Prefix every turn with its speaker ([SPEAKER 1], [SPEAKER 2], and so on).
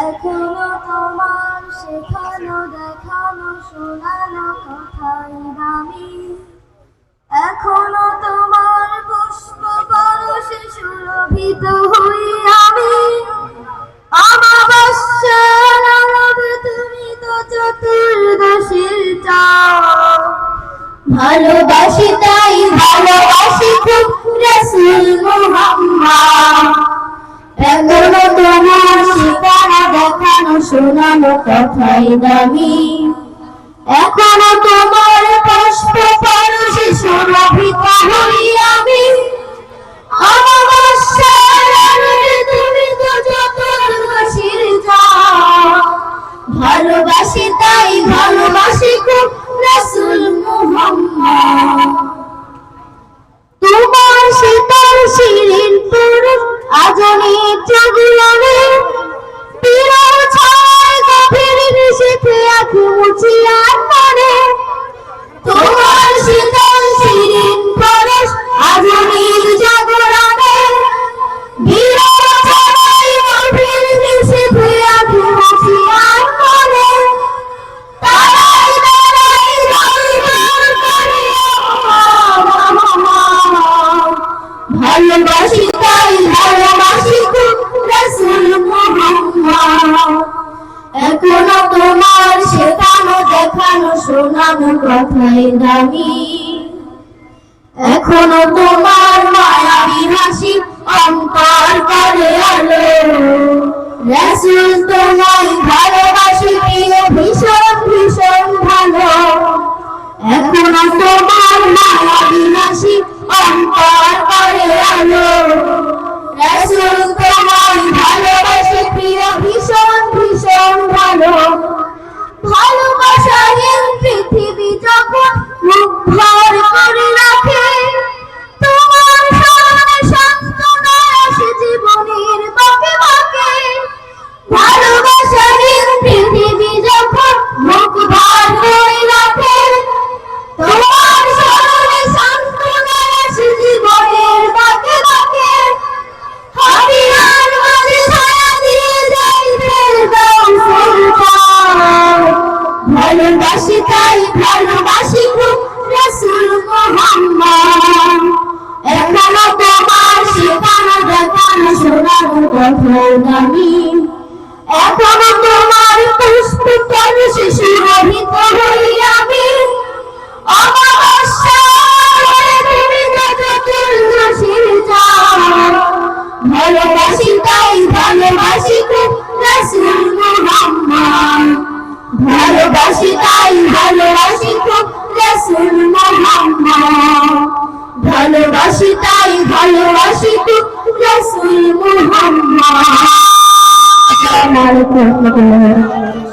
[SPEAKER 1] এখনও তোমার শেখানো, দেখানো, শোনানো কথাই দামি। এখনও তোমার পুষ্প পরশে সুরভিত হই আমি। আমাবস্যার তুমি তো চতুর্দশীর চাও। ভালোবাসি তাই, ভালোবাসি খুব রসুল মুহাম্মদ। তোমার ঠিকানা দেখানো শোনানো কথাই দামি। এখনও তোমার পুষ্প পরশে সুরভিত হই আমি। ভালোবাসি তাই ভালোবাসি খুব রসুল মুহাম্মদ। ভালোবাসি তাই রসুল মুহাম্মদ এখনও তোমার শেখানো দেখানো শোনানো কথাই দামি এখনও তোমার মায়াবী হাসি অন্তর করে আলো। রসুল তোমায় ভালোবাসি, প্রিয়, ভীষণ ভীষণ ভালো। এখনও তোমার মায়াবী হাসি অন্তর করে আলো ভালোবাসি তাই ভালোবাসি রসুল মোহাম্মদ। এখনও তোমার শেখানো দেখানো শোনানো কথা আমি এখনও তোমার Itu 个